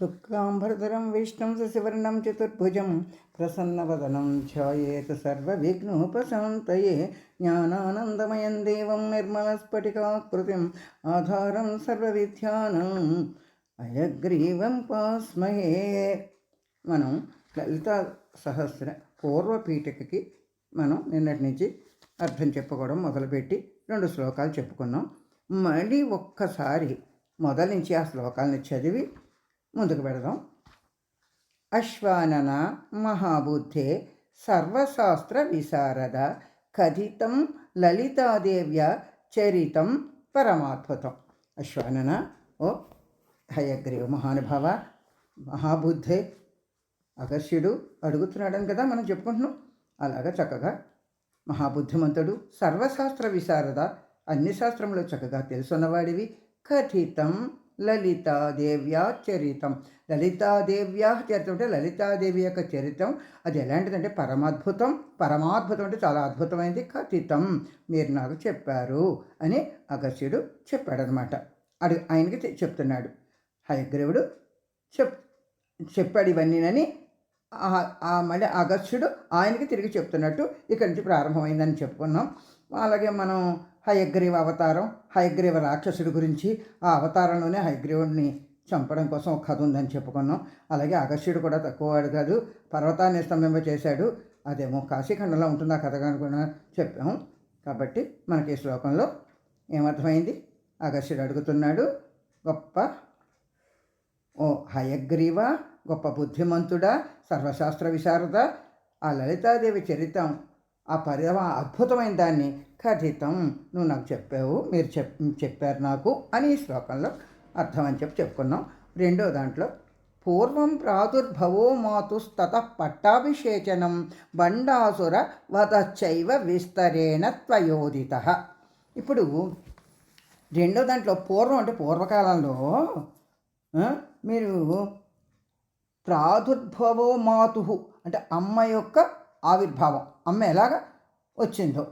శుక్లాంబరధరం విష్ణు శశివర్ణం చతుర్భుజం ప్రసన్నవదనం ఛాయేత సర్వవిఘ్నోపశాంతయే జ్ఞానానందమయం దేవం నిర్మలస్ఫటికాకృతిం ఆధారం సర్వవిధ్యానం అయగ్రీవం పాస్మహే మనం లలిత సహస్ర పూర్వపీఠికకి మనం నిన్నటి నుంచి అర్థం చెప్పుకోవడం మొదలుపెట్టి రెండు శ్లోకాలు చెప్పుకున్నాం. మళ్ళీ ఒక్కసారి మొదలు నుంచి ఆ శ్లోకాలను చదివి ముందుకు పెడదాం. అశ్వానన మహాబుద్ధే సర్వశాస్త్ర విశారద కథితం లలితాదేవ్య చరితం పరమాద్భుతం. అశ్వానన ఓ హయగ్రీవ మహానుభావ మహాబుద్ధే అగస్యుడు అడుగుతున్నాడని కదా మనం చెప్పుకుంటున్నాం. అలాగా చక్కగా మహాబుద్ధిమంతుడు సర్వశాస్త్ర విశారద అన్ని శాస్త్రంలో చక్కగా తెలుసున్నవాడివి. కథితం లలితాదేవ్యా చరితం లలితాదేవ్యా చరితం అంటే లలితాదేవి యొక్క చరిత్రం అది ఎలాంటిదంటే పరమాద్భుతం. పరమాద్భుతం అంటే చాలా అద్భుతమైనది కథితం. మీరు నాకు చెప్పారు అని అగస్యుడు చెప్పాడనమాట. అడు ఆయనకి చెప్తున్నాడు. హయగ్రీవుడు చెప్ చెప్పాడు ఇవన్నీనని మళ్ళీ అగస్త్యుడు ఆయనకి తిరిగి చెప్తున్నట్టు ఇక్కడి నుంచి ప్రారంభమైందని చెప్పుకున్నాం. అలాగే మనం హయగ్రీవ అవతారం హయగ్రీవ రాక్షసుడి గురించి ఆ అవతారంలోనే హయగ్రీవుడిని చంపడం కోసం ఒక కథ ఉందని చెప్పుకున్నాం. అలాగే అగస్త్యుడు కూడా తక్కువవాడు కాదు పర్వతాన్ని స్తంభింప చేశాడు అదేమో కాశీఖండంలో ఉంటుంది ఆ కథ కూడా చెప్పాము కాబట్టి మనకి ఈ శ్లోకంలో ఏమర్థమైంది? అగస్త్యుడు అడుగుతున్నాడు గొప్ప ఓ హయగ్రీవ గొప్ప బుద్ధిమంతుడా సర్వశాస్త్ర విశారద ఆ లలితాదేవి చరిత్రం ఆ పరిమ అద్భుతమైన దాన్ని కథితం. నువ్వు నాకు చెప్పావు మీరు చెప్ చెప్పారు నాకు అని ఈ శ్లోకంలో అర్థం అని చెప్పి చెప్పుకున్నాం. రెండో దాంట్లో పూర్వం ప్రాదుర్భవో మాతుస్తత పట్టాభిషేచనం బండాసుర వదచ్చైవ విస్తరేణ త్వయోదిత. ఇప్పుడు రెండో దాంట్లో పూర్వం అంటే పూర్వకాలంలో మీరు ప్రాదుర్భవో మాతు అంటే అమ్మ యొక్క ఆవిర్భావం. అమ్మ ఎలాగ వచ్చిందో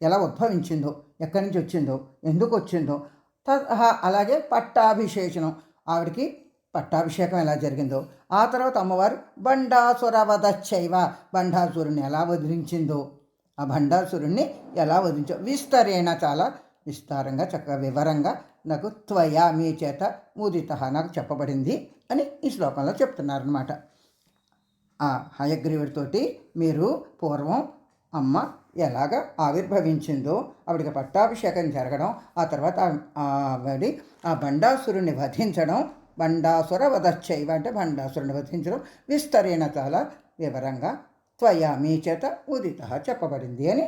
ఎలా ఉద్భవించిందో ఎక్కడి నుంచి వచ్చిందో ఎందుకు వచ్చిందో తహా అలాగే పట్టాభిషేచనం. ఆవిడకి పట్టాభిషేకం ఎలా జరిగిందో ఆ తర్వాత అమ్మవారు బండాసుర వధచ్చైవ బండాసురుని ఎలా వదిలించిందో ఆ బండాసురుణ్ణి ఎలా వదిలించో విస్తరేణ చాలా విస్తారంగా చక్కగా వివరంగా నాకు త్వయా మీ చేత మూదిత నాకు చెప్పబడింది అని ఈ శ్లోకంలో చెప్తున్నారనమాట ఆ హయగ్రీవుడితోటి మీరు పూర్వం అమ్మ ఎలాగ ఆవిర్భవించిందో ఆవిడకి పట్టాభిషేకం జరగడం ఆ తర్వాత ఆవిడి ఆ బండాసురుణ్ణి వధించడం బండాసుర వధచ్చైవ అంటే బండాసురుని వధించడం విస్తరేణ చాలా వివరంగా త్వయా మీ చేత ఉదిత చెప్పబడింది అని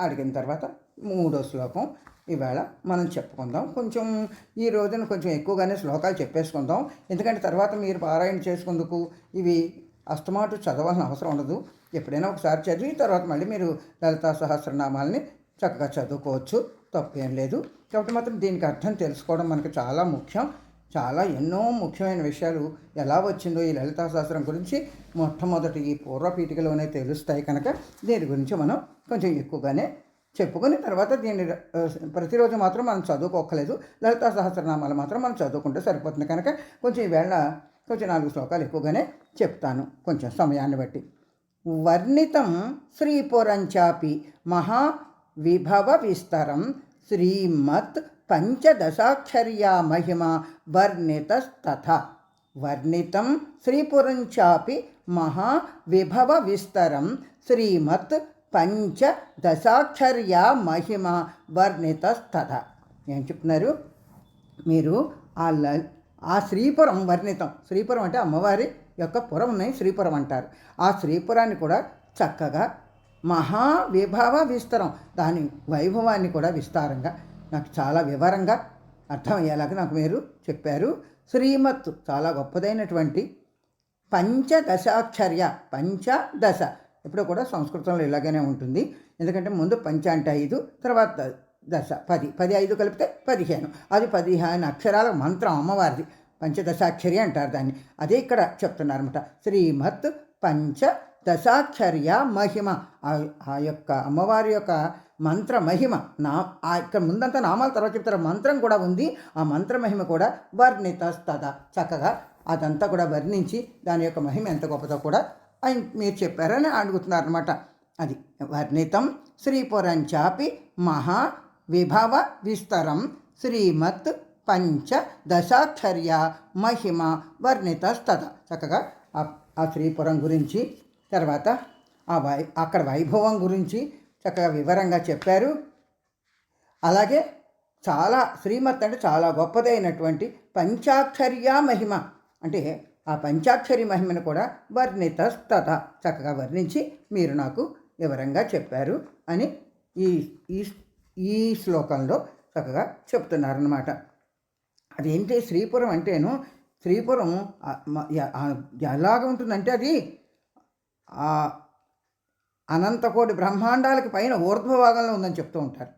అడిగిన తర్వాత మూడో శ్లోకం ఇవాళ మనం చెప్పుకుందాం. కొంచెం ఈ రోజున కొంచెం ఎక్కువగానే శ్లోకాలు చెప్పేసుకుందాం. ఎందుకంటే తర్వాత మీరు పారాయణ చేసుకుందుకు ఇవి అస్తమాటు చదవాల్సిన అవసరం ఉండదు. ఎప్పుడైనా ఒకసారి చదివి తర్వాత మళ్ళీ మీరు లలితా సహస్రనామాలని చక్కగా చదువుకోవచ్చు. తప్పేం లేదు. కాబట్టి మాత్రం దీనికి అర్థం తెలుసుకోవడం మనకు చాలా ముఖ్యం. చాలా ఎన్నో ముఖ్యమైన విషయాలు ఎలా వచ్చిందో ఈ లలితా శాస్త్రం గురించి మొట్టమొదటి ఈ పూర్వపీఠికలోనే తెలుస్తాయి కనుక దీని గురించి మనం కొంచెం ఎక్కువగానే చెప్పుకుని తర్వాత దీన్ని ప్రతిరోజు మాత్రం మనం చదువుకోక్కలేదు లలితా సహస్రనామాలు మాత్రం మనం చదువుకుంటే సరిపోతుంది కనుక కొంచెం ఈవేళ కొంచెం నాలుగు శ్లోకాలు ఎక్కువగానే చెప్తాను. కొంచెం సమయాన్ని బట్టి. వర్ణితం శ్రీపురంచాపి మహా విభవ విస్తరం శ్రీమత్ పంచదశాక్షర్యా మహిమ వర్ణితస్తథ. వర్ణితం శ్రీపురంచాపి మహా విభవ విస్తరం శ్రీమత్ పంచదశాక్షర్యా మహిమ వర్ణితస్తథ. ఏం చెప్తున్నారు? మీరు ఆ ల ఆ శ్రీపురం వర్ణితం. శ్రీపురం అంటే అమ్మవారి యొక్క పురం శ్రీపురం అంటారు. ఆ శ్రీపురాన్ని కూడా చక్కగా మహా విభావ విస్తరం. దాని వైభవాన్ని కూడా విస్తారంగా. నాకు చాలా వివరంగా అర్థమయ్యేలాగా నాకు మీరు చెప్పారు. శ్రీమత్ చాలా గొప్పదైనటువంటి పంచదశాక్షర్య పంచదశ. ఎప్పుడూ కూడా సంస్కృతంలో ఇలాగనే ఉంటుంది. ఎందుకంటే ముందు పంచ అంటే ఐదు తర్వాత దశ. పది. పది ఐదు కలిపితే పదిహేను. అది పదిహేను అక్షరాల మంత్రం అమ్మవారిది. పంచదశాక్షరి అంటారు దాన్ని. అదే ఇక్కడ చెప్తున్నారన్నమాట. శ్రీమత్ పంచ దశాక్షర్య మహిమ. ఆ- ఆ యొక్క అమ్మవారి యొక్క మంత్ర మహిమ. నా ఆ ఇక్కడ ముందంతా నామాల తర్వాత చెప్తారు. మంత్రం కూడా ఉంది. ఆ మంత్ర మహిమ కూడా వర్ణితస్తద. చక్కగా అదంతా కూడా వర్ణించి దాని యొక్క మహిమ ఎంత గొప్పదో కూడా ఆయన మీరు చెప్పారని అడుగుతున్నారనమాట అది. వర్ణితం శ్రీపురంచాపి మహా విభవ విస్తరం శ్రీమత్ పంచ దశాక్షర్య మహిమ వర్ణితస్తత చక్కగా ఆ- శ్రీపురం గురించి తర్వాత ఆ వై అక్కడ వైభవం గురించి చక్కగా వివరంగా చెప్పారు. అలాగే చాలా శ్రీమత్ అంటే చాలా గొప్పదైనటువంటి పంచాక్షర్య మహిమ. అంటే ఆ పంచాక్షరి మహిమను కూడా వర్ణితస్తత చక్కగా వర్ణించి మీరు నాకు వివరంగా చెప్పారు అని ఈ ఈ ఈ శ్లోకంలో చక్కగా చెప్తున్నారనమాట అదేంటి శ్రీపురం అంటేను శ్రీపురం ఎలాగ ఉంటుందంటే అది అనంతకోటి బ్రహ్మాండాలకి పైన ఊర్ధ్వభాగంలో ఉందని చెప్తూ ఉంటారు.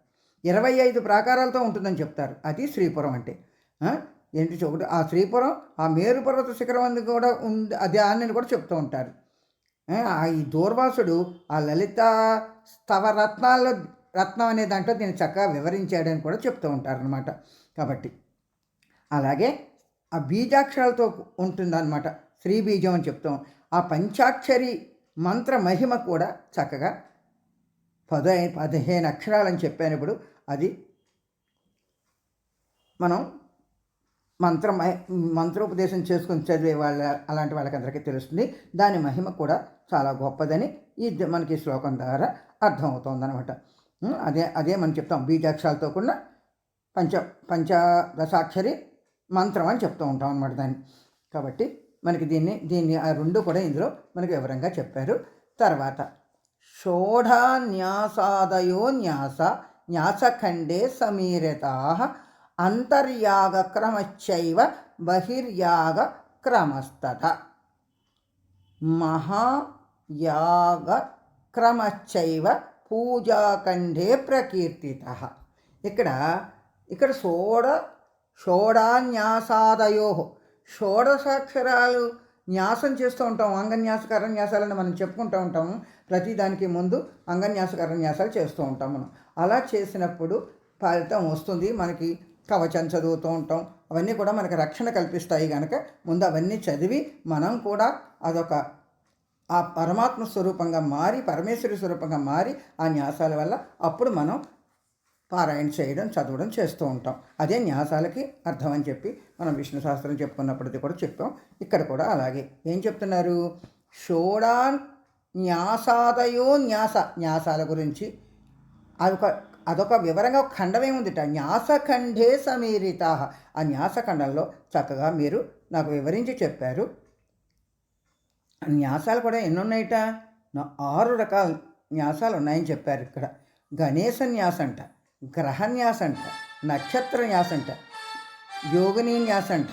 ఇరవై ఐదు ప్రాకారాలతో ఉంటుందని చెప్తారు. అది శ్రీపురం అంటే. ఏంటి ఒకటి ఆ శ్రీపురం ఆ మేరుపర్వత శిఖరం అందు కూడా ఉంది అది అని కూడా చెప్తూ ఉంటారు. ఆ, ఈ దూర్వాసుడు ఆ లలిత స్తవరత్నాల్లో రత్నం అనే దాంట్లో దీన్ని చక్కగా వివరించాడని కూడా చెప్తూ ఉంటారనమాట కాబట్టి అలాగే ఆ బీజాక్షరాలతో ఉంటుందన్నమాట. శ్రీ బీజం అని చెప్తాం. ఆ పంచాక్షరి మంత్ర మహిమ కూడా చక్కగా పద పదిహేను అక్షరాలని చెప్పానప్పుడు అది మనం మంత్ర మంత్రోపదేశం చేసుకుని చదివే వాళ్ళ అలాంటి వాళ్ళకందరికీ తెలుస్తుంది. దాని మహిమ కూడా చాలా గొప్పదని ఈ మనకి శ్లోకం ద్వారా అర్థమవుతుంది అనమాట అదే అదే మనం చెప్తాం. బీజాక్షరాలతో కూడిన పంచ పంచదశాక్షరి మంత్రం అని చెప్తూ ఉంటాం అనమాట దాన్ని. కాబట్టి మనకి దీన్ని దీన్ని ఆ రెండు కూడా ఇందులో మనకి వివరంగా చెప్పారు. తర్వాత షోఢాన్యాసాదయో న్యాస న్యాసఖండే సమీరతా అంతర్యాగక్రమశ్చైవ బహిర్యాగ క్రమస్తత మహాయాగ క్రమశ్చైవ పూజాఖండే ప్రకీర్తిత. ఇక్కడ ఇక్కడ షోడ షోడాన్యాసాదయో. షోడశాక్షరాలు న్యాసం చేస్తూ ఉంటాం అంగన్యాస కరన్యాసాలని మనం చెప్పుకుంటూ ఉంటాము ప్రతి దానికి ముందు అంగన్యాస కరన్యాసాలు చేస్తూ ఉంటాం మనం. అలా చేసినప్పుడు ఫలితం వస్తుంది. మనకి కవచం చదువుతూ ఉంటాం. అవన్నీ కూడా మనకు రక్షణ కల్పిస్తాయి కనుక ముందు అవన్నీ చదివి మనం కూడా అదొక ఆ పరమాత్మ స్వరూపంగా మారి పరమేశ్వరి స్వరూపంగా మారి ఆ న్యాసాల వల్ల అప్పుడు మనం పారాయణ చేయడం చదవడం చేస్తూ ఉంటాం. అదే న్యాసాలకి అర్థం అని చెప్పి మనం విష్ణు శాస్త్రం చెప్పుకున్నప్పటికీ కూడా చెప్పాం. ఇక్కడ కూడా అలాగే. ఏం చెప్తున్నారు? షోడా న్యాసాదయో న్యాస. న్యాసాల గురించి అదొక అదొక వివరంగా ఒక ఖండమే ఉందిట. న్యాసఖండే సమీరిత. ఆ న్యాసఖండంలో చక్కగా మీరు నాకు వివరించి చెప్పారు. న్యాసాలు కూడా ఎన్ని ఉన్నాయిట ఆరు రకాల న్యాసాలు ఉన్నాయని చెప్పారు ఇక్కడ. గణేశ న్యాస అంట గ్రహ న్యాస అంట నక్షత్ర న్యాస అంట యోగిని న్యాస అంట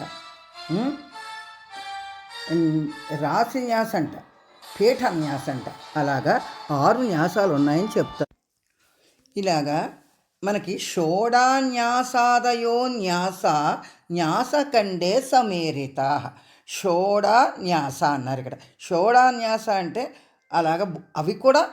రాశి న్యాస అంట పీఠ న్యాస అంట అలాగా ఆరు న్యాసాలు ఉన్నాయని చెప్తారు ఇలాగా మనకి షోడాన్యాసాదయో న్యాస న్యాసకండే సమేరిత. షోడా న్యాస అన్నారు ఇక్కడ. షోడాన్యాస అంటే అలాగ అవి కూడా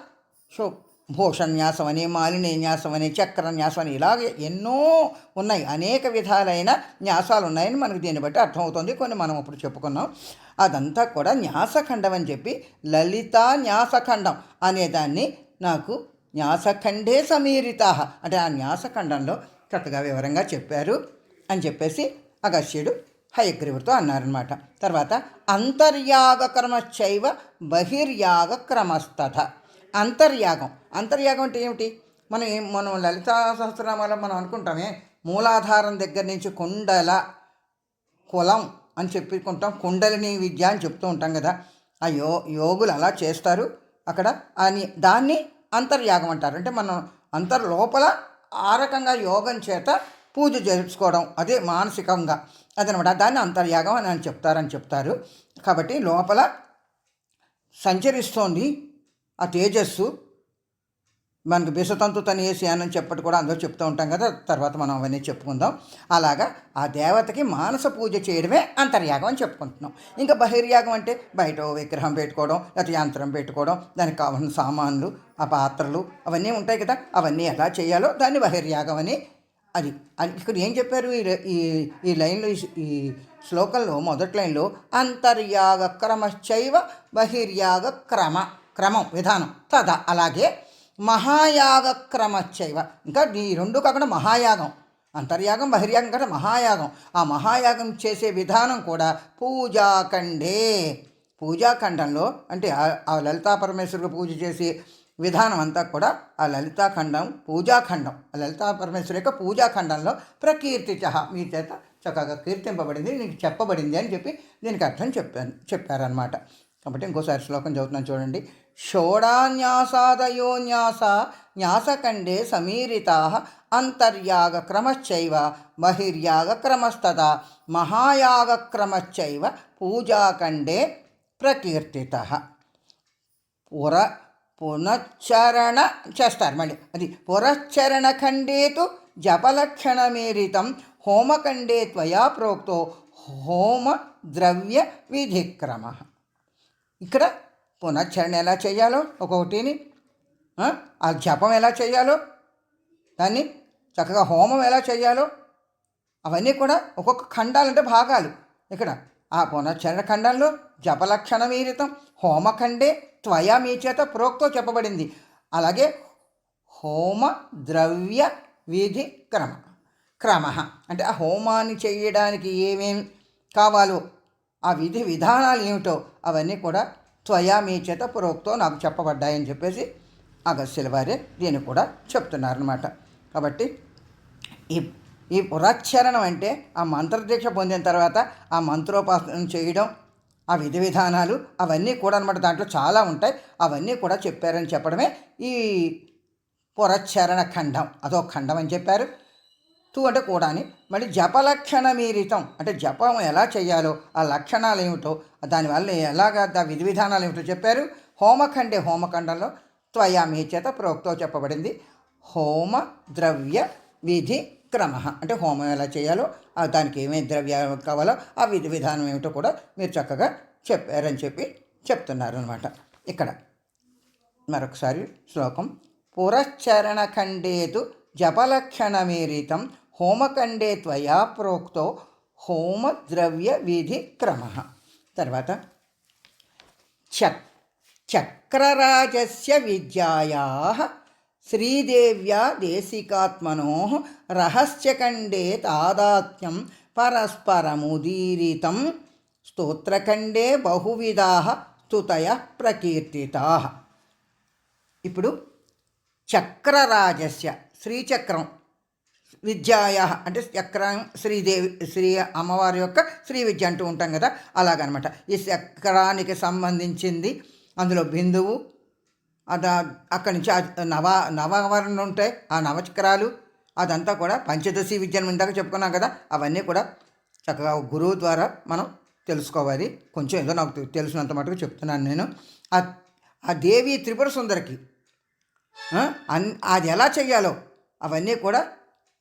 షో భూషన్యాసం అని మాలిన్యాసం అని చక్ర న్యాసం అని ఇలాగ ఎన్నో ఉన్నాయి. అనేక విధాలైన న్యాసాలు ఉన్నాయని మనకు దీన్ని బట్టి అర్థమవుతుంది. కొన్ని మనం ఇప్పుడు చెప్పుకున్నాం. అదంతా కూడా న్యాసఖండం అని చెప్పి లలిత న్యాసఖండం అనేదాన్ని నాకు న్యాసఖండే సమీరిత అంటే ఆ న్యాసఖండంలో చక్కగా వివరంగా చెప్పారు అని చెప్పేసి అగస్త్యుడు హయగ్రీవుడితో అన్నారనమాట తర్వాత అంతర్యాగ క్రమశ్చైవ బహిర్యాగ క్రమస్తథ అంతర్యాగం. అంతర్యాగం అంటే ఏమిటి? మనం మనం లలిత సహస్రనామాలో మనం అనుకుంటామే మూలాధారం దగ్గర నుంచి కుండల కులం అని చెప్పుకుంటాం కుండలిని విద్య అని చెప్తూ ఉంటాం కదా. ఆ యో యోగులు అలా చేస్తారు అక్కడ. అని దాన్ని అంతర్యాగం అంటారు. అంటే మనం అంతర్ లోపల ఆ రకంగా యోగం చేత పూజ చేసుకోవడం అదే మానసికంగా. అదనమాట. దాన్ని అంతర్యాగం అని చెప్తారని చెప్తారు. కాబట్టి లోపల సంచరిస్తోంది ఆ తేజస్సు. మనకు బిసతంతు తనేసి అని చెప్పటి కూడా అందరూ చెప్తూ ఉంటాం కదా. తర్వాత మనం అవన్నీ చెప్పుకుందాం. అలాగా ఆ దేవతకి మానస పూజ చేయడమే అంతర్యాగం అని చెప్పుకుంటున్నాం. ఇంకా బహిర్యాగం అంటే బయట విగ్రహం పెట్టుకోవడం లేకపోతే యంత్రం పెట్టుకోవడం దానికి కావాల్సిన సామాన్లు ఆ పాత్రలు అవన్నీ ఉంటాయి కదా. అవన్నీ ఎలా చేయాలో దాన్ని బహిర్యాగం అని అది అది ఇక్కడ ఏం చెప్పారు? ఈ ఈ ఈ లైన్లో ఈ- శ్లోకంలో మొదటి లైన్లో అంతర్యాగ క్రమశ్చైవ బహిర్యాగ క్రమ క్రమం విధానం తద అలాగే మహాయాగ క్రమశ్చైవ. ఇంకా ఈ రెండు కాకుండా మహాయాగం అంతర్యాగం బహిర్యాగం కదా మహాయాగం. ఆ మహాయాగం చేసే విధానం కూడా పూజాఖండే. పూజాఖండంలో అంటే ఆ- లలితా పరమేశ్వరుడు పూజ చేసే విధానం అంతా కూడా ఆ లలితాఖండం పూజాఖండం. ఆ లలితా పరమేశ్వరి యొక్క పూజాఖండంలో ప్రకీర్తిత మీ చేత చక్కగా కీర్తింపబడింది నీకు చెప్పబడింది అని చెప్పి దీనికి అర్థం చెప్పాను చెప్పారనమాట కాబట్టి ఇంకోసారి శ్లోకం చదువుతున్నాను చూడండి. షోడాన్యాసాదయో న్యాస న్యాసఖండే సమీరితా అంతర్యాగ క్రమశ్చైవ బహిర్యాగ క్రమస్తద మహాయాగ క్రమశ్చైవ పూజాఖండే ప్రకీర్తిత. పుర పునశ్చరణ చేస్తారు. మళ్ళీ అది పురశ్చరణ ఖండేతు జపలక్షణమేరితం హోమఖండే త్వయా ప్రోక్తో హోమ ద్రవ్య విధిక్రమ. ఇక్కడ పునశ్చరణ ఎలా చేయాలో ఒక్కొక్కటిని ఆ, జపం ఎలా చేయాలో దాన్ని చక్కగా హోమం ఎలా చేయాలో అవన్నీ కూడా ఒక్కొక్క ఖండాలంటే భాగాలు. ఇక్కడ ఆ పునశ్చరణ ఖండంలో జపలక్షణమీరితం హోమఖండే త్వయా మీ చేత ప్రోక్తో చెప్పబడింది. అలాగే హోమ ద్రవ్య విధి క్రమ. క్రమ. అంటే ఆ హోమాన్ని చేయడానికి ఏమేం కావాలో ఆ విధి విధానాలు ఏమిటో అవన్నీ కూడా త్వయా మీ చేత ప్రోక్తో నాకు చెప్పబడ్డాయని చెప్పేసి అగస్త్యుల వారే దీన్ని కూడా చెప్తున్నారనమాట కాబట్టి ఈ ఈ పురాక్షరణం అంటే ఆ మంత్రదీక్ష పొందిన తర్వాత ఆ మంత్రోపాసన చేయడం ఆ విధి విధానాలు అవన్నీ కూడా అనమాట దాంట్లో చాలా ఉంటాయి. అవన్నీ కూడా చెప్పారని చెప్పడమే ఈ పురచ్చరణ ఖండం. అదో ఖండం అని చెప్పారు. తూ అంటే కూడా అని. మళ్ళీ జపలక్షణ మీరితం. అంటే జపం ఎలా చేయాలో ఆ లక్షణాలు ఏమిటో దానివల్ల ఎలాగా దా విధి విధానాలు ఏమిటో చెప్పారు. హోమఖండే హోమఖండంలో త్వయా మీ చేత ప్రోక్తో చెప్పబడింది. హోమ ద్రవ్య విధి క్రమ. అంటే హోమం ఎలా చేయాలో దానికి ఏమేమి ద్రవ్యాలు కావాలో ఆ విధి విధానం ఏమిటో కూడా మీరు చక్కగా చెప్పారని చెప్పి చెప్తున్నారు అనమాట ఇక్కడ మరొకసారి శ్లోకం. పురశ్చరణఖండేతు జపలక్షణమీరితం హోమఖండే త్వయా ప్రోక్తో హోమద్రవ్య విధి క్రమ. తర్వాత చక్ చక్రరాజస్య విద్యాయా శ్రీదేవ్యా దేశికాత్మనో రహస్యఖండే తాదాత్మ్యం పరస్పరముదీరితం స్తోత్రఖండే బహువిధా స్తుతయ ప్రకీర్తితా ఇప్పుడు చక్రరాజస్య శ్రీచక్రం విద్యాయ అంటే చక్రం శ్రీదేవి శ్రీ అమ్మవారి యొక్క శ్రీ విద్య అంటూ ఉంటాం కదా అలాగనమాట. ఈ చక్రానికి సంబంధించింది అందులో బిందువు అక్కడి నుంచి ఆ నవ నవవర్ణలు ఉంటాయి ఆ నవచక్రాలు అదంతా కూడా పంచదశి విద్యను ఇందాక చెప్పుకున్నాం కదా అవన్నీ కూడా చక్కగా గురువు ద్వారా మనం తెలుసుకోవాలి. కొంచెం ఏదో నాకు తెలిసినంత మటుకు చెప్తున్నాను నేను. ఆ ఆ దేవి త్రిపుర సుందరికి అన్ అది ఎలా చెయ్యాలో అవన్నీ కూడా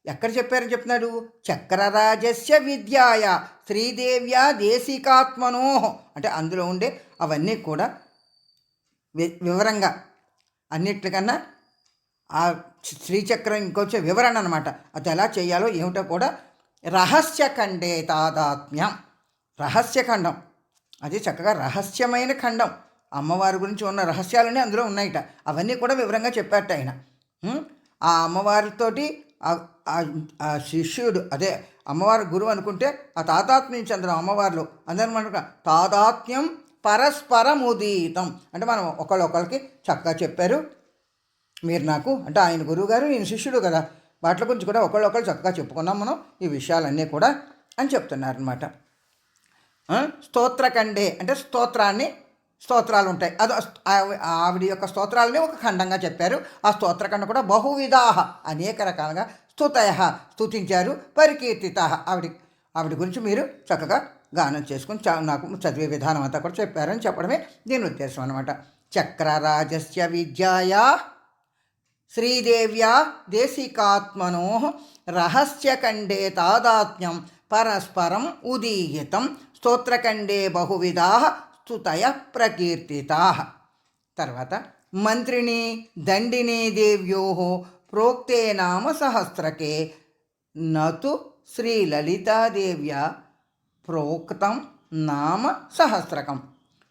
ఎక్కడ చెప్పారని చెప్తున్నాడు? చక్రరాజస్య విద్యాయ శ్రీదేవ్యా దేశికాత్మనో. అంటే అందులో ఉండే అవన్నీ కూడా వి- వివరంగా అన్నిటికన్నా ఆ శ్రీచక్రం ఇంకొచ్చే వివరణ అనమాట అది ఎలా చేయాలో ఏమిటో కూడా రహస్యఖండే తాదాత్మ్యం. రహస్యఖండం. అది చక్కగా రహస్యమైన ఖండం. అమ్మవారి గురించి ఉన్న రహస్యాలన్నీ అందులో ఉన్నాయట. అవన్నీ కూడా వివరంగా చెప్పాట ఆయన. ఆ అమ్మవారితోటి ఆ- శిష్యుడు అదే అమ్మవారి గురువు అనుకుంటే ఆ తాతాత్మ్యం చెందడం అమ్మవారిలో అందరం అనుకున్నా తాదాత్మ్యం పరస్పరముదీతం. అంటే మనం ఒకళ్ళొకళ్ళకి చక్కగా చెప్పారు. మీరు నాకు అంటే ఆయన గురువు గారు ఈయన శిష్యుడు కదా. వాటి గురించి కూడా ఒకళ్ళొకళ్ళు చక్కగా చెప్పుకున్నాం మనం ఈ విషయాలన్నీ కూడా అని చెప్తున్నారనమాట స్తోత్రకండే. అంటే స్తోత్రాన్ని స్తోత్రాలు ఉంటాయి అది ఆవిడ యొక్క స్తోత్రాలని ఒక ఖండంగా చెప్పారు. ఆ స్తోత్రఖండ కూడా బహువిధాహ అనేక రకాలుగా స్తుతయ స్తుతించారు పరికీర్తిత ఆవిడ ఆవిడ గురించి మీరు చక్కగా గానం చేసుకుని చ- నాకు చదివే విధానం అంతా కూడా చెప్పారని చెప్పడమే దీని ఉద్దేశం అనమాట చక్రరాజస్య విద్యాయా శ్రీదేవ్యా దేశికాత్మనో రహస్యఖండే తాదాత్మ్యం పరస్పరం ఉదీయతం స్తోత్రఖండే బహువిధా స్తుతయ ప్రకీర్తితా. తర్వాత మంత్రిణి దండిని దేవ్యో ప్రోక్తే నామ సహస్రకే నతు శ్రీ లలితాదేవ్య ప్రోక్తం నామ సహస్రకం.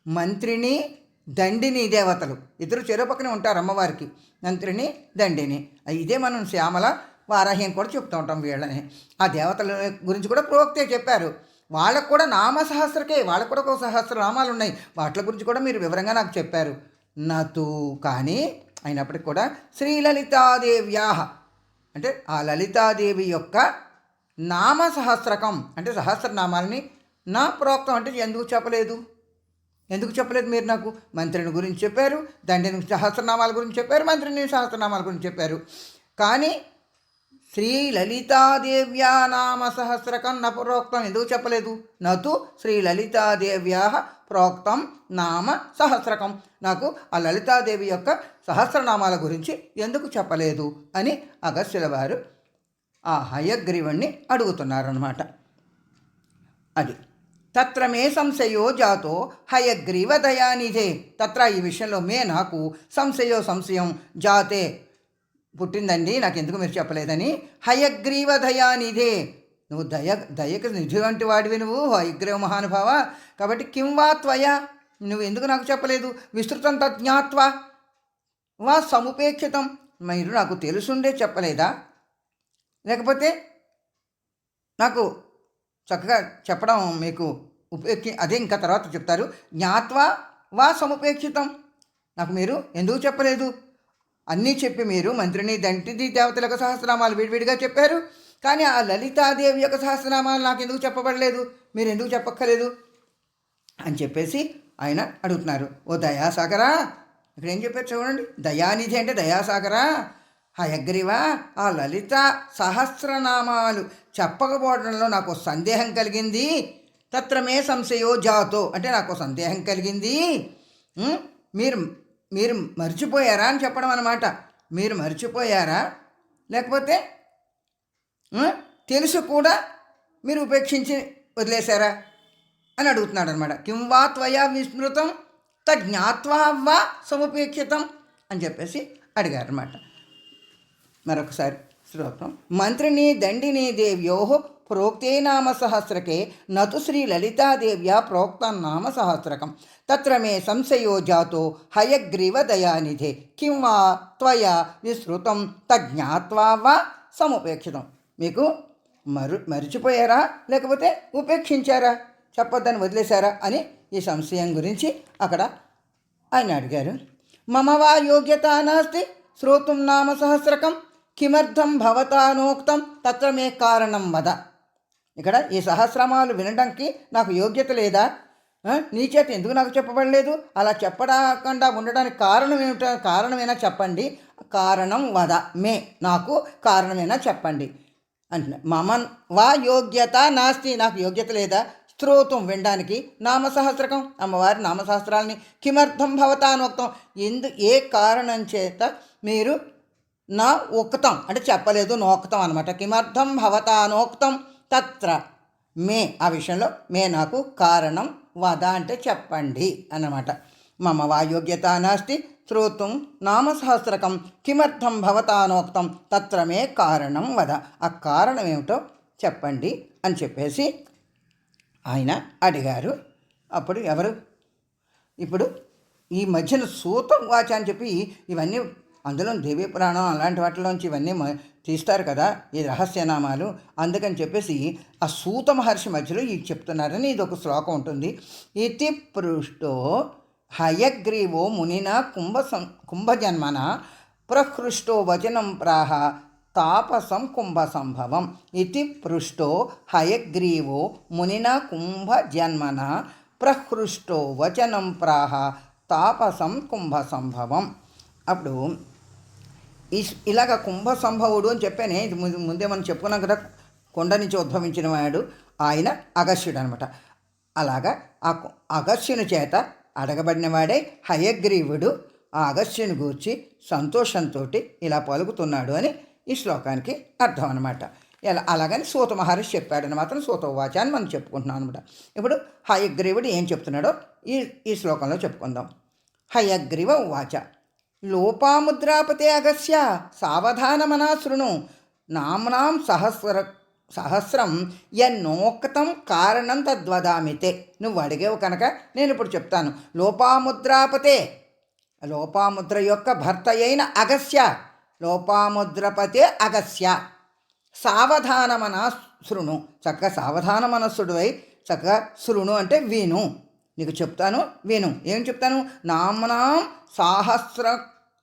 మంత్రిని దండిని దేవతలు. ఇద్దరు చెరుపక్కనే ఉంటారు అమ్మవారికి. మంత్రిని దండిని. ఇదే మనం శ్యామల వారాహ్యం కూడా చెప్తూ ఉంటాం వీళ్ళని. ఆ దేవతల గురించి కూడా ప్రోక్తే చెప్పారు. వాళ్ళకు కూడా నామ సహస్రకే వాళ్ళకు కూడా ఒక సహస్ర నామాలు ఉన్నాయి. వాటి గురించి కూడా మీరు వివరంగా నాకు చెప్పారు. నతు కానీ అయినప్పటికీ కూడా శ్రీ లలితాదేవ్యా అంటే ఆ లలితాదేవి యొక్క నామ సహస్రకం అంటే సహస్రనామాలని నా ప్రోక్తం అంటే ఎందుకు చెప్పలేదు? ఎందుకు చెప్పలేదు మీరు నాకు? మంత్రిని గురించి చెప్పారు దండిని సహస్రనామాల గురించి చెప్పారు మంత్రిని సహస్రనామాల గురించి చెప్పారు. కానీ శ్రీ లలితాదేవ్యా నామ సహస్రకం న ప్రోక్తం ఎందుకు చెప్పలేదు? నతు శ్రీ లలితాదేవ్యా ప్రోక్తం నామ సహస్రకం నాకు ఆ లలితాదేవి యొక్క సహస్రనామాల గురించి ఎందుకు చెప్పలేదు అని అగస్త్యుల వారు ఆ హయగ్రీవుణ్ణి అడుగుతున్నారన్నమాట. అది. తత్ర మే సంశయో జాతో హయగ్రీవ దయానిధే తత్ర ఈ విషయంలో మే నాకు సంశయో సంశయం జాతే. పుట్టిందండి నాకు ఎందుకు మీరు చెప్పలేదని? హయగ్రీవ దయానిధే నువ్వు దయ దయకు నిధి వంటి వాడివి నువ్వు హయగ్రీవ మహానుభావ. కాబట్టి కిం వా త్వయ? నువ్వు ఎందుకు నాకు చెప్పలేదు? విస్తృతం తజ్ఞాత్వా. వా సముపేక్షితం. మీరు నాకు తెలుసుండే చెప్పలేదా? లేకపోతే నాకు చక్కగా చెప్పడం మీకు ఉపయోగి అదే ఇంకా తర్వాత చెప్తారు. జ్ఞాత్వా వా సముపేక్షితం. నాకు మీరు ఎందుకు చెప్పలేదు? అన్నీ చెప్పి మీరు మంత్రిని దంటిది దేవతలకు సహస్రనామాలు విడివిడిగా చెప్పారు. కానీ ఆ లలితాదేవి యొక్క సహస్రనామాలు నాకు ఎందుకు చెప్పబడలేదు? మీరు ఎందుకు చెప్పక్కర్లేదు? అని చెప్పేసి ఆయన అడుగుతున్నారు. ఓ దయాసాగరా! ఇక్కడ ఏం చెప్పారు చూడండి. దయానిధి అంటే దయాసాగరా? హయగ్రీవా ఆ లలిత సహస్రనామాలు చెప్పకపోవడంలో నాకు సందేహం కలిగింది. తత్రమే సంశయో జాతో అంటే నాకు సందేహం కలిగింది. మీరు మీరు మర్చిపోయారా అని చెప్పడం అనమాట మీరు మర్చిపోయారా? లేకపోతే తెలుసు కూడా మీరు ఉపేక్షించి వదిలేశారా అని అడుగుతున్నాడు అనమాట కిం వా త్వయా విస్మృతం తజ్ఞాత్వా వా సముపేక్షితం అని చెప్పేసి అడిగారు అనమాట మరొకసారి శ్లోకం మంత్రిని దండిని దేవ్యోహ ప్రోక్తే నామ సహస్రకే నతు శ్రీ లలితాదేవ్యా ప్రోక్తం నామ సహస్రకం. తత్ర మే సంశయో జాతో హయగ్రీవదయానిధే కిం వా త్వయా విశ్రుతం తజ్ఞాత్వా వా సముపేక్షితం. మీకు మరు మరిచిపోయారా? లేకపోతే ఉపేక్షించారా? చెప్పొద్దని వదిలేశారా అని ఈ సంశయం గురించి అక్కడ ఆయన అడిగారు. మమ వా యోగ్యత నాస్తి శ్రోతుం నామ సహస్రకం. కిమర్థం భవతానోక్తం తత్ర మే కారణం వద ఇక్కడ ఈ సహస్రమాలు వినడానికి నాకు యోగ్యత లేదా? నీ చేత ఎందుకు నాకు చెప్పబడలేదు? అలా చెప్పకుండా ఉండడానికి కారణం ఏమిటో? కారణమైనా చెప్పండి? కారణం వద. మే. నాకు కారణమైనా చెప్పండి? అంటున్నా. మమన్ వా యోగ్యత నాస్తి. నాకు యోగ్యత లేదా? శ్రోతం వినడానికి నామసహస్రకం. అమ్మవారి నామసహస్రాలని కిమర్థం భవతానోక్తం ఎందు ఏ కారణం చేత మీరు నా ఉక్తం అంటే చెప్పలేదు నోక్తం అనమాట కిమర్థం భవతానోక్తం తత్ర. మే ఆ విషయంలో మే నాకు కారణం వద అంటే చెప్పండి అన్నమాట. మమ వాయోగ్యత నాస్తి శ్రోతుం నామసహస్రకం కిమర్థం భవతానోక్తం తత్రమే కారణం వద. ఆ కారణం ఏమిటో చెప్పండి అని చెప్పేసి ఆయన అడిగారు. అప్పుడు ఎవరు? ఇప్పుడు ఈ మధ్యన సూతం వాచ అని చెప్పి ఇవన్నీ అందులో దేవీ పురాణం అలాంటి వాటిలోంచి ఇవన్నీ మ- తీస్తారు కదా ఈ రహస్యనామాలు. అందుకని చెప్పేసి ఆ సూత మహర్షి మధ్యలో ఇది చెప్తున్నారని ఇది ఒక శ్లోకం ఉంటుంది. ఇతి పృష్టో హయగ్రీవో మునిన కుంభ సం కుంభజన్మన ప్రహృష్టో వచనం ప్రాహ తాపసం కుంభ సంభవం. ఇది పృష్టో హయగ్రీవో మునిన కుంభ జన్మన ప్రహృష్టో వచనం ప్రాహ తాపసం కుంభ సంభవం. అప్పుడు ఈ ఇలాగ కుంభ సంభవుడు అని చెప్పానే. ఇది ముందు ముందే మనం చెప్పుకున్నాం కదా కొండ నుంచి ఉద్భవించిన వాడు ఆయన అగస్యుడు అనమాట అలాగా ఆ అగస్యుని చేత అడగబడిన వాడే హయగ్రీవుడు ఆ అగస్యుని గూర్చి సంతోషంతో ఇలా పలుకుతున్నాడు అని ఈ శ్లోకానికి అర్థం అనమాట ఎలా అలాగని సూత మహర్షి చెప్పాడని మాత్రం సూతోవాచ అని మనం చెప్పుకుంటున్నాం అనమాట ఇప్పుడు హయగ్రీవుడు ఏం చెప్తున్నాడో ఈ ఈ శ్లోకంలో చెప్పుకుందాం. హయగ్రీవ వాచ లోపాముద్రాపతే అగస్య. సావధానమనా శృణు నామ్నాం సహస్ర సహస్రం ఎన్నోక్తం కారణం తద్వదామితే. నువ్వు అడిగేవు కనుక నేను ఇప్పుడు చెప్తాను. లోపాముద్రాపతే. లోపాముద్ర యొక్క భర్త అయిన అగస్య. లోపాముద్రపతే అగస్య. సావధానమన శృణు చక్కగా సావధాన మనస్సుడు అయి చక్కగా శృణు అంటే విను నీకు చెప్తాను విను ఏం చెప్తాను? నామ్నాం సాహస్ర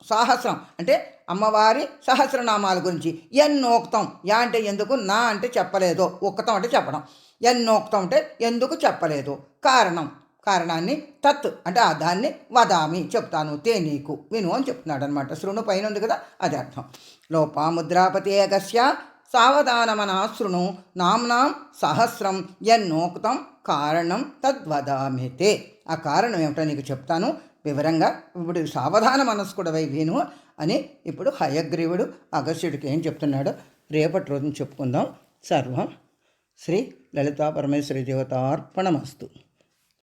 సాహస్రం. అంటే అమ్మవారి సహస్రనామాల గురించి. ఎన్నోక్తం. యా అంటే ఎందుకు? నా అంటే చెప్పలేదు. ఒక్కతం అంటే చెప్పడం. ఎన్నోక్తం అంటే ఎందుకు చెప్పలేదు? కారణం. కారణాన్ని తత్ అంటే ఆ దాన్ని వదామి. చెప్తాను. తే నీకు. విను అని చెప్తున్నాడు అనమాట శృణు పైన ఉంది కదా అది అర్థం. లోపాముద్రాపతి ఏకస్య సావధానమన శృణు. నామ్నాం సహస్రం. ఎన్నోక్తం. కారణం తద్వదామితే ఆ కారణం ఏమిటో నీకు చెప్తాను. వివరంగా ఇప్పుడు సావధాన మనస్కుడవై విను అని ఇప్పుడు హయగ్రీవుడు అగస్యుడికి ఏం చెప్తున్నాడో రేపటి రోజున చెప్పుకుందాం. సర్వం శ్రీ లలితా పరమేశ్వరి దేవతార్పణమస్తు.